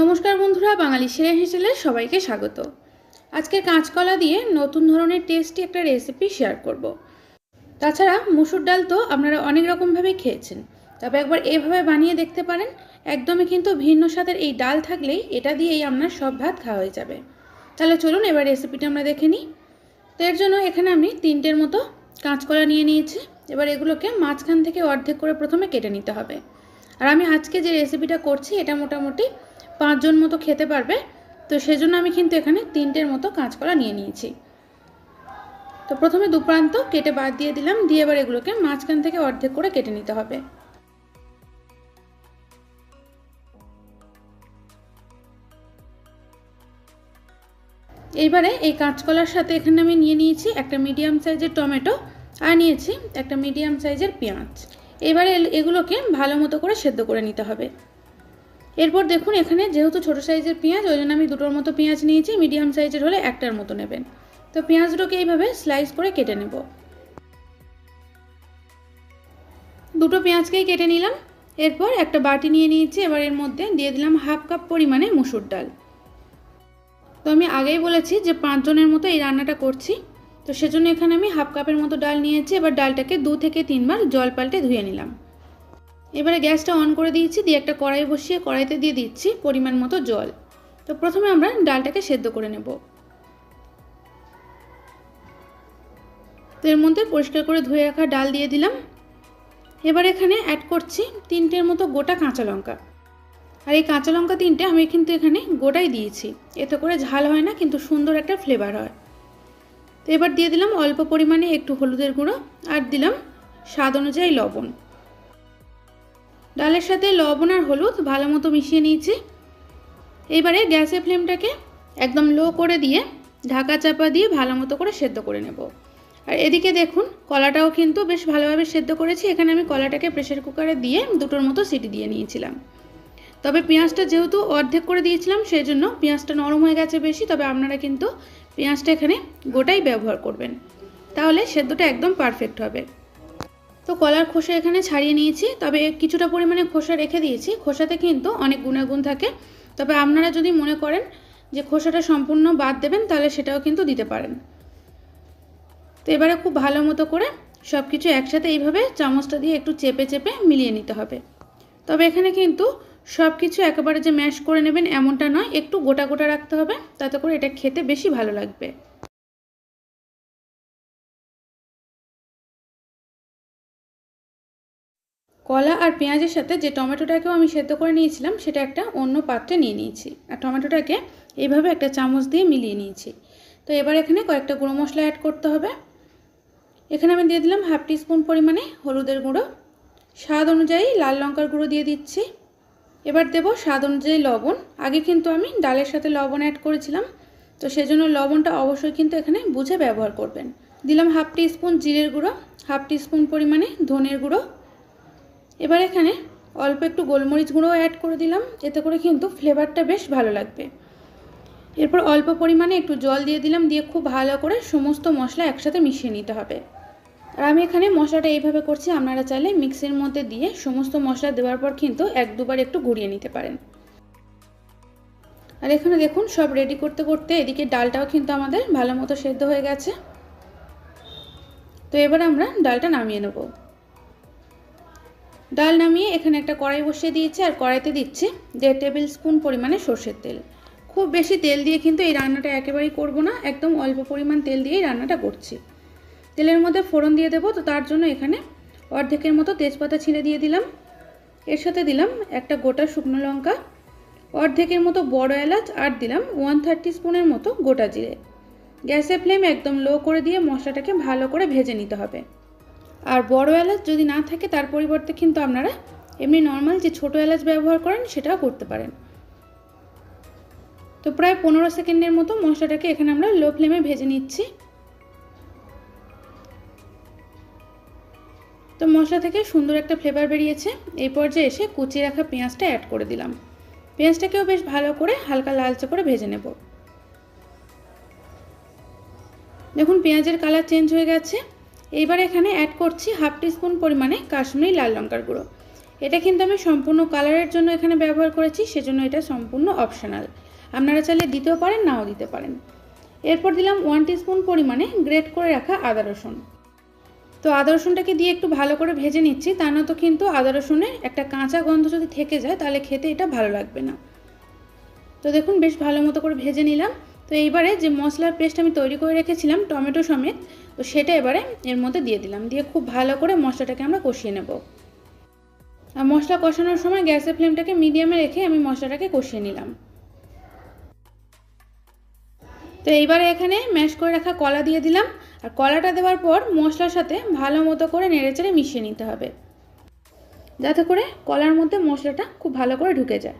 নমস্কার বন্ধুরা, বাঙালি সেরে হেসেলে সবাইকে স্বাগত। আজকে কাঁচকলা দিয়ে নতুন ধরনের টেস্টি একটা রেসিপি শেয়ার করব। তাছাড়া মুসুর ডাল তো আপনারা অনেক রকমভাবেই খেয়েছেন। তবে একবার এভাবে বানিয়ে দেখতে পারেন, একদমই কিন্তু ভিন্ন স্বাদের এই ডাল থাকলেই এটা দিয়েই আপনার সব ভাত খাওয়া হয়ে যাবে। তাহলে চলুন এবার রেসিপিটা আমরা দেখে নিই। তো এর জন্য এখানে আমি তিনটের মতো কাঁচকলা নিয়ে নিয়েছি। এবার এগুলোকে মাঝখান থেকে অর্ধেক করে প্রথমে কেটে নিতে হবে। আর আমি আজকে যে রেসিপিটা করছি, এটা মোটামুটি পাঁচজন মতো খেতে পারবে। তো সেজন্য আমি কিন্তু এখানে তিনটের মতো কাঁচকলা নিয়ে নিয়েছি। তো প্রথমে দু প্রান্ত কেটে বাদ দিয়ে দিলাম, দিয়ে এবার এগুলোকে মাঝখান থেকে অর্ধেক করে কেটে নিতে হবে। এইবারে এই কাঁচকলার সাথে এখানে আমি নিয়ে নিয়েছি একটা মিডিয়াম সাইজের টমেটো, আর নিয়েছি একটা মিডিয়াম সাইজের পেঁয়াজ। এবারে এগুলোকে ভালো মতো করে সেদ্ধ করে নিতে হবে। এরপর দেখুন এখানে যেহেতু ছোটো সাইজের পেঁয়াজ, ওই জন্য আমি দুটোর মতো পেঁয়াজ নিয়েছি, মিডিয়াম সাইজের হলে একটার মতো নেবেন। তো পেঁয়াজ দুটোকে এইভাবে স্লাইস করে কেটে নেব। দুটো পেঁয়াজকেই কেটে নিলাম। এরপর একটা বাটি নিয়ে নিয়েছি, এবার এর মধ্যে দিয়ে দিলাম হাফ কাপ পরিমাণে মুসুর ডাল। তো আমি আগেই বলেছি যে পাঁচজনের মতো এই রান্নাটা করছি। তো সেজন্য এখানে আমি হাফ কাপের মতো ডাল নিয়েছি, এবার ডালটাকে দু থেকে তিনবার জল পাল্টে ধুয়ে নিলাম। এবারে গ্যাসটা অন করে দিয়েছি, দিয়ে একটা কড়াই বসিয়ে কড়াইতে দিয়ে দিচ্ছি পরিমাণ মতো জল। তো প্রথমে আমরা ডালটাকে সেদ্ধ করে নেব। তো এর মধ্যে পরিষ্কার করে ধুয়ে রাখা ডাল দিয়ে দিলাম। এবার এখানে অ্যাড করছি তিনটের মতো গোটা কাঁচা লঙ্কা। আর এই কাঁচা লঙ্কা তিনটে আমি কিন্তু এখানে গোটাই দিয়েছি। এতে করে ঝাল হয় না, কিন্তু সুন্দর একটা ফ্লেভার হয়। তো এবার দিয়ে দিলাম অল্প পরিমাণে একটু হলুদের গুঁড়ো, আর দিলাম স্বাদ অনুযায়ী লবণ। ডালের সাথে লবণ আর হলুদ ভালো মতো মিশিয়ে নিয়েছি। এবারে গ্যাসের ফ্লেমটাকে একদম লো করে দিয়ে ঢাকা চাপা দিয়ে ভালো মতো করে সেদ্ধ করে নেব। আর এদিকে দেখুন, কলাটাও কিন্তু বেশ ভালোভাবে সেদ্ধ করেছি। এখানে আমি কলাটাকে প্রেশার কুকারে দিয়ে দুটোর মতো সিটি দিয়ে নিয়েছিলাম। তবে পেঁয়াজটা যেহেতু অর্ধেক করে দিয়েছিলাম সেই জন্য পেঁয়াজটা নরম হয়ে গেছে বেশি। তবে আপনারা কিন্তু পেঁয়াজটা এখানে গোটাই ব্যবহার করবেন। তাহলে সেদ্ধটা একদম পারফেক্ট হবে। তো কলার খোসা এখানে ছাড়িয়ে নিয়েছি, তবে কিছুটা পরিমাণে খোসা রেখে দিয়েছি। খোসাতে কিন্তু অনেক গুণাগুণ থাকে। তবে আপনারা যদি মনে করেন যে খোসাটা সম্পূর্ণ বাদ দেবেন, তাহলে সেটাও কিন্তু দিতে পারেন। তো এবারে খুব ভালো মতো করে সব কিছু একসাথে এইভাবে চামচটা দিয়ে একটু চেপে চেপে মিলিয়ে নিতে হবে। তবে এখানে কিন্তু সব কিছু একেবারে যে ম্যাশ করে নেবেন এমনটা নয়, একটু গোটা গোটা রাখতে হবে, তাতে করে এটা খেতে বেশি ভালো লাগবে। কলা আর পেঁয়াজের সাথে যে টমেটোটাকেও আমি সেদ্ধ করে নিয়েছিলাম, সেটা একটা অন্য পাত্রে নিয়ে নিয়েছি। আর টমেটোটাকে এইভাবে একটা চামচ দিয়ে মিলিয়ে নিয়েছি। তো এবার এখানে কয়েকটা গুঁড়ো মশলা অ্যাড করতে হবে। এখানে আমি দিয়ে দিলাম হাফ টিস্পুন পরিমাণে হলুদের গুঁড়ো। স্বাদ অনুযায়ী লাল লঙ্কার গুঁড়ো দিয়ে দিচ্ছি। এবার দেব স্বাদ অনুযায়ী লবণ। আগে কিন্তু আমি ডালের সাথে লবণ অ্যাড করেছিলাম। তো সেজন্য লবণটা অবশ্যই কিন্তু এখানে বুঝে ব্যবহার করবেন। দিলাম হাফ টিস্পুন জিরের গুঁড়ো, হাফ টিস্পুন পরিমাণে ধনের গুঁড়ো। এবার এখানে অল্প একটু গোলমরিচ গুঁড়ো অ্যাড করে দিলাম, এতে করে কিন্তু ফ্লেভারটা বেশ ভালো লাগবে। এরপর অল্প পরিমাণে একটু জল দিয়ে দিলাম, দিয়ে খুব ভালো করে সমস্ত মশলা একসাথে মিশিয়ে নিতে হবে। আর আমি এখানে মশলাটা এইভাবে করছি, আপনারা চাইলে মিক্সির মধ্যে দিয়ে সমস্ত মশলা দেওয়ার পর কিন্তু এক দুবার একটু ঘুরিয়ে নিতে পারেন। আর এখানে দেখুন, সব রেডি করতে করতে এদিকে ডালটাও কিন্তু আমাদের ভালো মতো সেদ্ধ হয়ে গেছে। তো এবার আমরা ডালটা নামিয়ে নেব। ডাল নামিয়ে এখানে একটা কড়াই বসিয়ে দিয়েছি আর কড়াইতে দিচ্ছি দেড় টেবিল স্পুন পরিমাণে সর্ষের তেল। খুব বেশি তেল দিয়ে কিন্তু এই রান্নাটা একেবারেই করব না, একদম অল্প পরিমাণ তেল দিয়েই রান্নাটা করছি। তেলের মধ্যে ফোড়ন দিয়ে দেবো, তো তার জন্য এখানে অর্ধেকের মতো তেজপাতা ছিঁড়ে দিয়ে দিলাম। এর সাথে দিলাম একটা গোটা শুকনো লঙ্কা, অর্ধেকের মতো বড় এলাচ আর দিলাম ওয়ান থার্টি স্পুনের মতো গোটা জিরে। গ্যাসের ফ্লেম একদম লো করে দিয়ে মশলাটাকে ভালো করে ভেজে নিতে হবে। আর বড় এলাচ যদি না থাকে, তার পরিবর্তে কিন্তু আপনারা এমনি নর্মাল যে ছোটো এলাচ ব্যবহার করেন, সেটাও করতে পারেন। তো প্রায় পনেরো সেকেন্ডের মতো মশলাটাকে এখানে আমরা লো ফ্লেমে ভেজে নিচ্ছি। তো মশলা থেকে সুন্দর একটা ফ্লেভার বেরিয়েছে। এই পর্যায়ে এসে কুচিয়ে রাখা পেঁয়াজটা অ্যাড করে দিলাম। পেঁয়াজটাকেও বেশ ভালো করে হালকা লালচে করে ভেজে নেব। দেখুন, পেঁয়াজের কালার চেঞ্জ হয়ে গেছে। এইবার এখানে অ্যাড করছি হাফ টিস্পুন পরিমাণে কাশ্মীরি লাল লঙ্কার গুঁড়ো। এটা কিন্তু আমি সম্পূর্ণ কালারের জন্য এখানে ব্যবহার করেছি, সেজন্য এটা সম্পূর্ণ অপশনাল আপনারা চাইলে দিতেও পারেন, নাও দিতে পারেন। এরপর দিলাম ওয়ান টিস্পুন পরিমাণে গ্রেট করে রাখা আদা রসুন। তো আদা রসুনটাকে দিয়ে একটু ভালো করে ভেজে নিচ্ছি, তা নয়তো কিন্তু আদা রসুনের একটা কাঁচা গন্ধ যদি থেকে যায়, তাহলে খেতে এটা ভালো লাগবে না। তো দেখুন, বেশ ভালো মতো করে ভেজে নিলাম। তো এইবারে যে মশলার পেস্ট আমি তৈরি করে রেখেছিলাম টমেটো সমেত, তো সেটা এবারে এর মধ্যে দিয়ে দিলাম। দিয়ে খুব ভালো করে মশলাটাকে আমরা কষিয়ে নেব। আর মশলা কষানোর সময় গ্যাসের ফ্লেমটাকে মিডিয়ামে রেখে আমি মশলাটাকে কষিয়ে নিলাম। তো এইবারে এখানে ম্যাশ করে রাখা কলা দিয়ে দিলাম। আর কলাটা দেওয়ার পর মশলার সাথে ভালো মতো করে নেড়েচেড়ে মিশিয়ে নিতে হবে। যাতে করে কলার মধ্যে মশলাটা খুব ভালো করে ঢুকে যায়।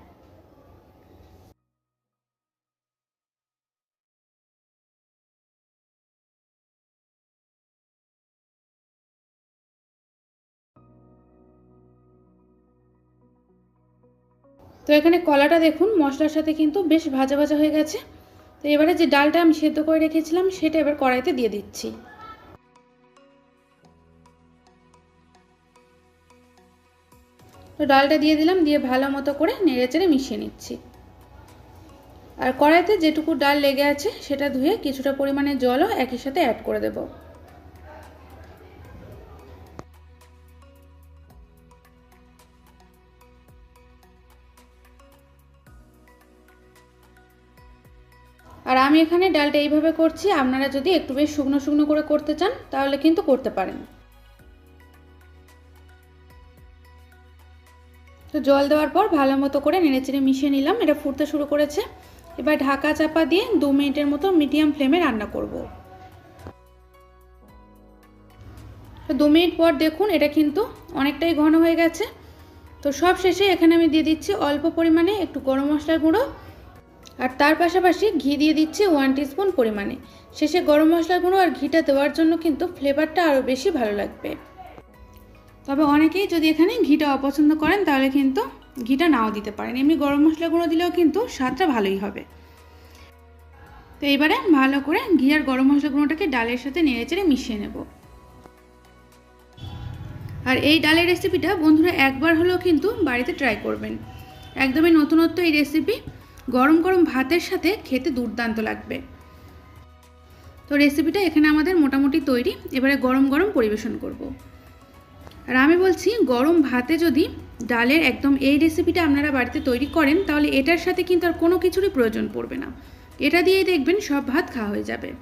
তো এখানে কলাটা দেখুন, মশলার সাথে কিন্তু বেশ ভাজা ভাজা হয়ে গেছে। তো এবারে যে ডালটা আমি সেদ্ধ করে রেখেছিলাম, সেটা এবার কড়াইতে দিয়ে দিচ্ছি। তো ডালটা দিয়ে দিলাম, দিয়ে ভালো মতো করে নেড়ে চেড়ে মিশিয়ে নিচ্ছি। আর কড়াইতে যেটুকু ডাল লেগে আছে, সেটা ধুয়ে কিছুটা পরিমাণে জলও একই সাথে অ্যাড করে দেবো। আমি এখানে ডালটা এইভাবে করছি, আপনারা যদি একটু বেশ শুকনো শুকনো করে করতে চান, তাহলে কিন্তু করতে পারেন। তো জল দেওয়ার পর ভালো মতো করে নেড়েচেড়ে মিশিয়ে নিলাম, এটা ফুটতে শুরু করেছে। এবার ঢাকা চাপা দিয়ে দু মিনিটের মতো মিডিয়াম ফ্লেমে রান্না করব। তো দু মিনিট পর দেখুন, এটা কিন্তু অনেকটাই ঘন হয়ে গেছে। তো সব শেষে এখানে আমি দিয়ে দিচ্ছি অল্প পরিমাণে একটু গরম মশলার গুঁড়ো আর তার পাশাপাশি ঘি দিয়ে দিচ্ছি ওয়ান টিস্পুন পরিমাণে। শেষে গরম মশলা গুঁড়ো আর ঘিটা দেওয়ার জন্য কিন্তু ফ্লেভারটা আরও বেশি ভালো লাগবে। তবে অনেকেই যদি এখানে ঘিটা অপছন্দ করেন, তাহলে কিন্তু ঘিটা নাও দিতে পারেন। এমনি গরম মশলা গুঁড়ো দিলেও কিন্তু স্বাদটা ভালোই হবে। তো এইবারে ভালো করে ঘি আর গরম মশলা গুঁড়োটাকে ডালের সাথে নেড়েচেড়ে মিশিয়ে নেব। আর এই ডালের রেসিপিটা বন্ধুরা একবার হলেও কিন্তু বাড়িতে ট্রাই করবেন। একদমই নতুনত্ব এই রেসিপি গরম গরম ভাতের সাথে খেতে দুর্দান্ত লাগবে। তো রেসিপিটা এখানে আমাদের মোটামুটি তৈরি। এবারে গরম গরম পরিবেশন করব। আর আমি বলছি, গরম ভাতে যদি ডালের একদম এই রেসিপিটা আপনারা বাড়িতে তৈরি করেন, তাহলে এটার সাথে কিন্তু আর কোনো কিছুরই প্রয়োজন পড়বে না। এটা দিয়েই দেখবেন সব ভাত খাওয়া হয়ে যাবে।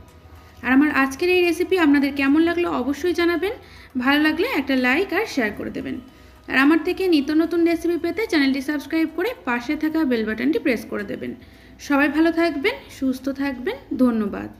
আর আমার আজকের এই রেসিপি আপনাদের কেমন লাগল অবশ্যই জানাবেন। ভালো লাগলে একটা লাইক আর শেয়ার করে দেবেন। আর আমার থেকে নিত্য নতুন রেসিপি পেতে চ্যানেলটি সাবস্ক্রাইব করে পাশে থাকা বেল বাটনটি প্রেস করে দেবেন। সবাই ভালো থাকবেন, সুস্থ থাকবেন, ধন্যবাদ।